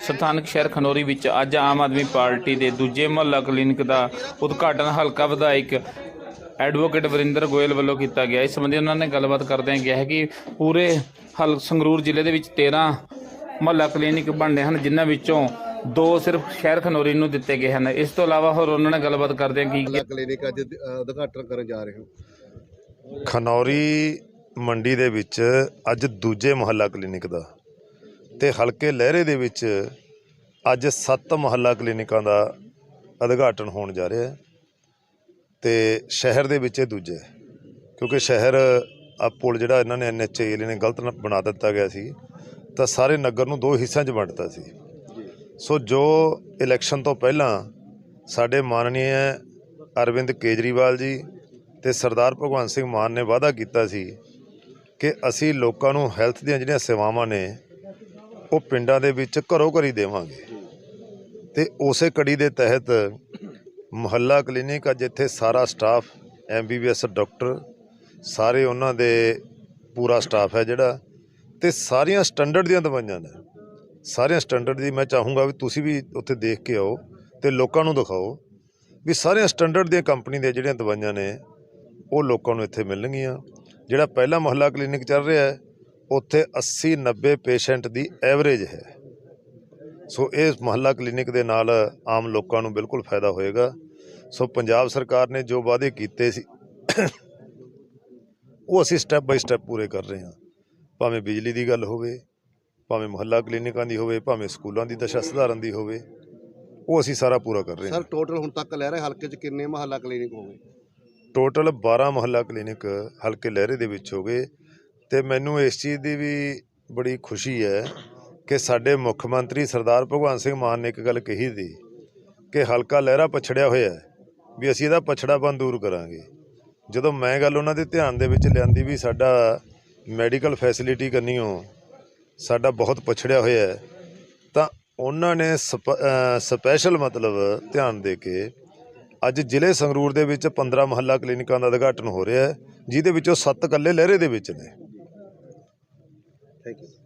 ਸਥਾਨਕ ਸ਼ਹਿਰ ਖਨੌਰੀ ਵਿੱਚ ਅੱਜ ਆਮ ਆਦਮੀ ਪਾਰਟੀ ਦੇ ਦੂਜੇ ਮੁਹੱਲਾ ਕਲੀਨਿਕ ਦਾ ਉਦਘਾਟਨ ਹਲਕਾ ਵਿਧਾਇਕ ਐਡਵੋਕੇਟ ਵਰਿੰਦਰ ਗੋਇਲ ਵੱਲੋਂ ਕੀਤਾ ਗਿਆ। ਇਸ ਸੰਬੰਧੀ ਉਹਨਾਂ ਨੇ ਗੱਲਬਾਤ ਕਰਦਿਆਂ ਕਿਹਾ ਹੈ ਕਿ ਪੂਰੇ ਹਲ ਸੰਗਰੂਰ ਜ਼ਿਲ੍ਹੇ ਦੇ ਵਿੱਚ 13 ਮੁਹੱਲਾ ਕਲੀਨਿਕ ਬਣਨੇ ਹਨ ਜਿਨ੍ਹਾਂ ਵਿੱਚੋਂ ਦੋ ਸਿਰਫ ਸ਼ਹਿਰ ਖਨੌਰੀ ਨੂੰ ਦਿੱਤੇ ਗਏ ਹਨ। ਇਸ ਤੋਂ ਇਲਾਵਾ ਹੋਰ ਉਹਨਾਂ ਨੇ ਗੱਲਬਾਤ ਕਰਦਿਆਂ ਕੀ ਮਹੱਲਾ ਕਲੀਨਿਕ ਅੱਜ ਉਦਘਾਟਨ ਕਰਨ ਜਾ ਰਹੇ ਹੋ ਖਨੌਰੀ ਮੰਡੀ ਦੇ ਵਿੱਚ ਅੱਜ ਦੂਜੇ ਮੁਹੱਲਾ ਕਲੀਨਿਕ ਦਾ ਤੇ ਹਲਕੇ ਲਹਿਰੇ ਦੇ ਵਿੱਚ ਅੱਜ ਸੱਤ ਮੁਹੱਲਾ ਕਲੀਨਿਕਾਂ ਦਾ ਉਦਘਾਟਨ ਹੋਣ ਜਾ ਰਿਹਾ ਹੈ ਤੇ ਸ਼ਹਿਰ ਦੇ ਵਿੱਚ ਇਹ ਦੂਜਾ ਹੈ। ਕਿਉਂਕਿ ਸ਼ਹਿਰ ਆ ਪੁਲ ਜਿਹੜਾ ਇਹਨਾਂ ਨੇ ਐਨਐਚਏ ਨੇ ਗਲਤ ਬਣਾ ਦਿੱਤਾ ਗਿਆ ਸੀ, ਤਾਂ ਸਾਰੇ ਨਗਰ ਨੂੰ ਦੋ ਹਿੱਸਿਆਂ 'ਚ ਵੰਡਤਾ ਸੀ। ਸੋ ਜੋ ਇਲੈਕਸ਼ਨ ਤੋਂ ਪਹਿਲਾਂ ਸਾਡੇ ਮਾਨਨੀय ਅਰਵਿੰਦ ਕੇਜਰੀਵਾਲ ਜੀ ਤੇ ਸਰਦਾਰ ਭਗਵੰਤ ਸਿੰਘ ਮਾਨ ਨੇ ਵਾਅਦਾ ਕੀਤਾ ਸੀ ਕਿ ਅਸੀਂ ਲੋਕਾਂ ਨੂੰ ਹੈਲਥ ਦੀਆਂ ਜਿਹੜੀਆਂ ਸੇਵਾਵਾਂ ਨੇ ਉਹ ਪਿੰਡਾਂ ਦੇ ਵਿੱਚ ਘਰੋ ਘਰੀ ਦੇਵਾਂਗੇ। ਤੇ ਉਸੇ ਕੜੀ ਦੇ ਤਹਿਤ ਮੁਹੱਲਾ ਕਲੀਨਿਕ ਆ, ਜਿੱਥੇ ਸਾਰਾ ਸਟਾਫ ਐਮਬੀਬੀਐਸ ਡਾਕਟਰ, ਸਾਰੇ ਉਹਨਾਂ ਦੇ ਪੂਰਾ ਸਟਾਫ ਹੈ ਜਿਹੜਾ। ਤੇ ਸਾਰੀਆਂ ਸਟੈਂਡਰਡ ਦੀਆਂ ਦਵਾਈਆਂ ਨੇ। ਸਾਰੀਆਂ ਸਟੈਂਡਰਡ ਦੀ ਮੈਂ ਚਾਹੂੰਗਾ ਵੀ ਤੁਸੀਂ ਵੀ ਉੱਥੇ ਦੇਖ ਕੇ ਆਓ ਤੇ ਲੋਕਾਂ ਨੂੰ ਦਿਖਾਓ ਵੀ ਸਾਰੀਆਂ ਸਟੈਂਡਰਡ ਦੀਆਂ ਕੰਪਨੀ ਦੀਆਂ ਜਿਹੜੀਆਂ ਦਵਾਈਆਂ ਨੇ, ਉਹ ਲੋਕਾਂ ਨੂੰ ਇੱਥੇ ਮਿਲਣਗੀਆਂ। ਜਿਹੜਾ ਪਹਿਲਾ ਮੁਹੱਲਾ ਕਲੀਨਿਕ ਚੱਲ ਰਿਹਾ ਹੈ ਉੱਥੇ 80 90 ਪੇਸ਼ੈਂਟ ਦੀ ਐਵਰੇਜ ਹੈ। ਸੋ ਇਹ ਮੁਹੱਲਾ ਕਲੀਨਿਕ ਦੇ ਨਾਲ ਆਮ ਲੋਕਾਂ ਨੂੰ ਬਿਲਕੁਲ ਫਾਇਦਾ ਹੋਏਗਾ। ਸੋ ਪੰਜਾਬ ਸਰਕਾਰ ਨੇ ਜੋ ਵਾਅਦੇ ਕੀਤੇ ਸੀ ਉਹ ਅਸੀਂ ਸਟੈਪ ਬਾਈ ਸਟੈਪ ਪੂਰੇ ਕਰ ਰਹੇ ਹਾਂ। ਭਾਵੇਂ ਬਿਜਲੀ ਦੀ ਗੱਲ ਹੋਵੇ ਭਾਵੇਂ ਮੁਹੱਲਾ ਕਲੀਨਿਕਾਂ ਦੀ ਹੋਵੇ ਭਾਵੇਂ ਸਕੂਲਾਂ ਦੀ ਦਸ਼ਾ ਸੁਧਾਰਨ ਦੀ ਹੋਵੇ ਉਹ ਅਸੀਂ ਸਾਰਾ ਪੂਰਾ ਕਰ ਰਹੇ ਹਾਂ। ਸਰ ਟੋਟਲ ਹੁਣ ਤੱਕ ਲੈ ਰਹੇ ਹਲਕੇ 'ਚ ਕਿੰਨੇ ਮਹੱਲਾ ਕਲੀਨਿਕ ਹੋ ਗਏ? ਟੋਟਲ 12 ਮੁਹੱਲਾ ਕਲੀਨਿਕ ਹਲਕੇ ਲਹਿਰੇ ਦੇ ਵਿੱਚ ਹੋ ਗਏ। ਅਤੇ ਮੈਨੂੰ ਇਸ ਚੀਜ਼ ਦੀ ਵੀ ਬੜੀ ਖੁਸ਼ੀ ਹੈ ਕਿ ਸਾਡੇ ਮੁੱਖ ਮੰਤਰੀ ਸਰਦਾਰ ਭਗਵੰਤ ਸਿੰਘ ਮਾਨ ਨੇ ਇੱਕ ਗੱਲ ਕਹੀ ਸੀ ਕਿ ਹਲਕਾ ਲਹਿਰਾ ਪਛੜਿਆ ਹੋਇਆ ਵੀ ਅਸੀਂ ਇਹਦਾ ਪਛੜਾਪਨ ਦੂਰ ਕਰਾਂਗੇ। ਜਦੋਂ ਮੈਂ ਗੱਲ ਉਹਨਾਂ ਦੇ ਧਿਆਨ ਦੇ ਵਿੱਚ ਲਿਆਂਦੀ ਵੀ ਸਾਡਾ ਮੈਡੀਕਲ ਫੈਸਿਲਿਟੀ ਕੰਨੀਓ ਸਾਡਾ ਬਹੁਤ ਪਛੜਿਆ ਹੋਇਆ ਹੈ, ਤਾਂ ਉਹਨਾਂ ਨੇ ਸਪ- ਸਪੈਸ਼ਲ ਮਤਲਬ ਧਿਆਨ ਦੇ ਕੇ ਅੱਜ ਜ਼ਿਲ੍ਹੇ ਸੰਗਰੂਰ ਦੇ ਵਿੱਚ 15 ਮੁਹੱਲਾ ਕਲੀਨਿਕਾਂ ਦਾ ਉਦਘਾਟਨ ਹੋ ਰਿਹਾ ਹੈ, ਜਿਹਦੇ ਵਿੱਚੋਂ 7 ਇਕੱਲੇ ਲਹਿਰੇ ਦੇ ਵਿੱਚ ਨੇ। Thank you.